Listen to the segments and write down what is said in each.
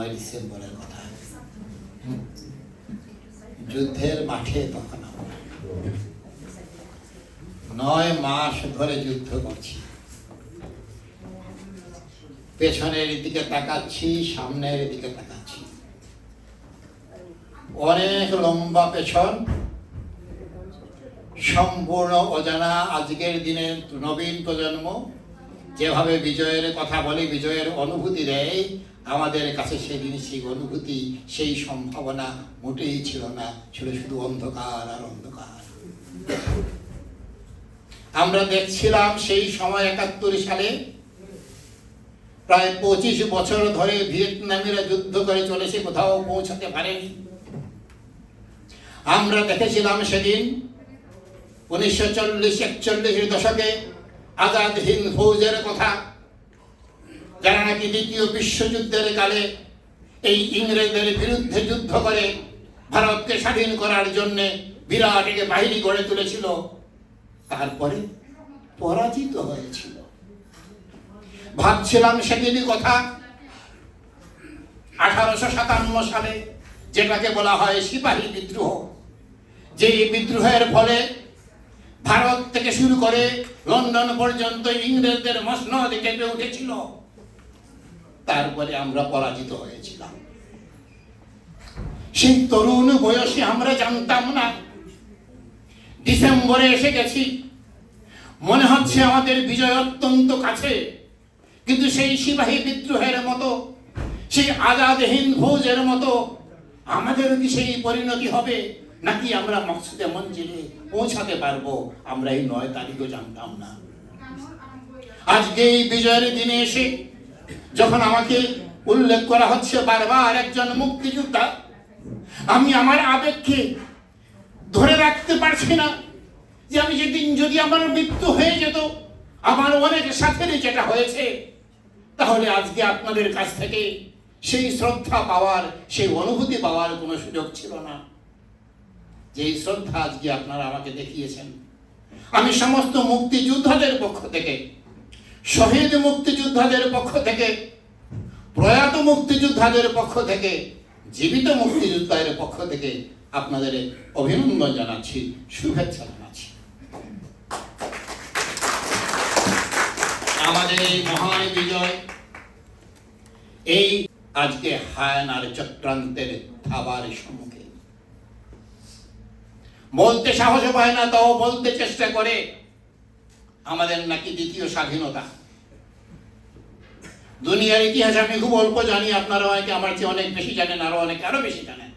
নয় ডিসেম্বরের কথা। যুদ্ধের মাঠে তখন নয় মাস ধরে যুদ্ধ করছি। পেছনের দিকে তাকাচ্ছি, সামনের দিকে তাকাচ্ছি। অনেক লম্বা পেছন। সম্পূর্ণ অজানা আজকের দিনের নবীন প্রজন্ম। যেভাবে বিজয়ের কথা বলে, বিজয়ের অনুভূতি দেয়, আমাদের কাছে সেদিন সেই অনুভূতি, সেই সম্ভাবনা মোটেই ছিল না। ছিল শুধু অন্ধকার আর অন্ধকার। আমরা দেখছিলাম সেই সময় একাত্তর সালে প্রায় পঁচিশ বছর ধরে ভিয়েতনামিরা যুদ্ধ করে চলেছে, কোথাও পৌঁছাতে পারেনি। আমরা দেখেছিলাম সেদিন উনিশশো চল্লিশ একচল্লিশের দশকে আজাদ হিন্দ ফৌজের কথা। যারা নাকি দ্বিতীয় বিশ্বযুদ্ধের কালে এই ইংরেজদের বিরুদ্ধে যুদ্ধ করে, ভারতকে স্বাধীন করার জন্যে বিরাট একটি বাহিনী গড়ে তুলেছিল, তারপরে পরাজিত হয়েছিল। ভাবছিলাম সেদিনই কথা, আঠারোশো সাতান্ন সালে যেটাকে বলা হয় সিপাহী বিদ্রোহ যে বিদ্রোহের ফলে ভারত থেকে শুরু করে লন্ডন পর্যন্ত ইংরেজদের মসনদ কেঁপে উঠেছিল। তারপরে আমরা পরাজিত হয়েছিলাম। সেই তরুণ বয়সে আমরা জানতাম না। ডিসেম্বরে এসে গেছি। মনে হচ্ছে আমাদের বিজয় অত্যন্ত কাছে। কিন্তু সেই সিপাহী বিদ্রোহের মতো, সেই আজাদ হিন্দ ফৌজের মতো আমাদের কি সেই পরিণতি হবে? নাকি আমরা মকসুদে মঞ্জিলে পৌঁছাতে পারব? আমরা এই নয় তারিখও জানতাম না। আজকে এই বিজয়ের দিনে এসে যখন আমাকে উল্লেখ করা হচ্ছে বারবার একজন মুক্তিযোদ্ধা, আমি আমার আবেগকে ধরে রাখতে পারছি না যে আমি যেদিন যদি আমার মৃত্যু হয়ে যেত, আমার অনেক সাথেরই যেটা হয়েছে, তাহলে আজকে আপনাদের কাছ থেকে সেই শ্রদ্ধা পাওয়ার, সেই অনুভূতি পাওয়ার কোনো সুযোগ ছিল না। যেই শ্রদ্ধা আজকে আপনারা আমাকে দেখিয়েছেন। আমি সমস্ত মুক্তিযোদ্ধাদের পক্ষ থেকে, শহীদ মুক্তিযোদ্ধাদের পক্ষ থেকে, প্রয়াত মুক্তিযোদ্ধাদের পক্ষ থেকে, জীবিত মুক্তিযোদ্ধাদের পক্ষ থেকে আপনাদের অভিনন্দন জানাচ্ছি, শুভেচ্ছা জানাচ্ছি। আমাদের এই মহান বিজয়, এই আজকে হায়নার চক্রান্তের থাবার সম্মুখে। বলতে সাহস পায় না, তাও বলতে চেষ্টা করে। আমাদের নাকি দ্বিতীয় স্বাধীনতা। দুনিয়ার ইতিহাস আমি খুব অল্প জানি, আপনারা অনেকে আমার চেয়ে অনেক বেশি জানেন, আরও অনেকে, আরও বেশি জানেন।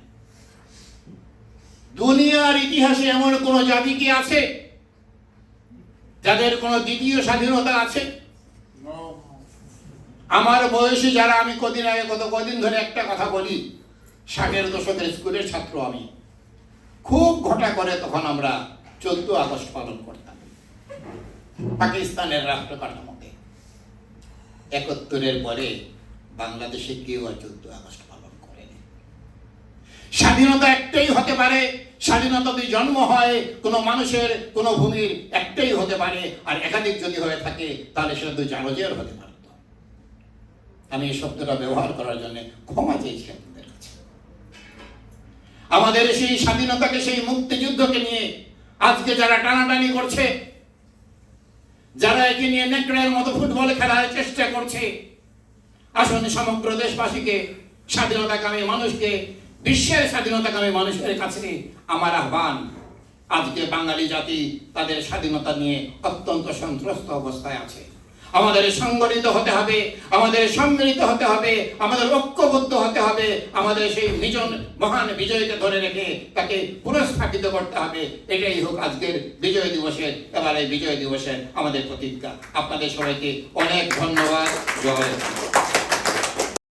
দুনিয়ার ইতিহাসে এমন কোন জাতি কি আছে? যাদের কোনো দ্বিতীয় স্বাধীনতা আছে? আমার বয়সী যারা, আমি কদিন আগে, কত কদিন ধরে একটা কথা বলি, ষাটের দশকের স্কুলের ছাত্র আমি। খুব ঘটা করে তখন আমরা চোদ্দ আগস্ট পালন করতাম। পাকিস্তানের রাষ্ট্র কাঠামোতে একাত্তরের পরে বাংলাদেশে কেউ আর চোদ্দ আগস্ট পালন করেনি স্বাধীনতা একটাই হতে পারে, স্বাধীনতা যদি জন্ম হয়, কোনো মানুষের কোনো ভূমির একটাই হতে পারে, আর একাধিক যদি হয়ে থাকে, তাহলে সেটা তো জারজের হতে পারত। আমি এই শব্দটা ব্যবহার করার জন্য ক্ষমা চেয়েছি আপনাদের কাছে আমাদের সেই স্বাধীনতাকে, সেই মুক্তিযুদ্ধকে নিয়ে আজকে যারা টানাটানি করছে, যারা একে নিয়ে নেকড়ের মতো ফুটবল খেলার চেষ্টা করছে, আসুন সমগ্র দেশবাসীকে, স্বাধীনতাকামী মানুষকে, বিশ্বের স্বাধীনতাকামী মানুষের কাছে আমার আহ্বান, আজকে বাঙালি জাতি তাদের স্বাধীনতা নিয়ে অত্যন্ত সন্ত্রস্ত অবস্থায় আছে। আমাদের সংগঠিত হতে হবে, আমাদের সম্মিলিত হতে হবে, আমাদের ঐক্যবদ্ধ হতে হবে, আমাদের সেই ভিজন মহান বিজয়কে ধরে রেখে তাকে পুনঃস্থাপিত করতে হবে। এটাই হোক আজকের বিজয় দিবসের এবারে বিজয় দিবসের আমাদের প্রতিজ্ঞা। আপনাদের সবাইকে অনেক ধন্যবাদ। জয়।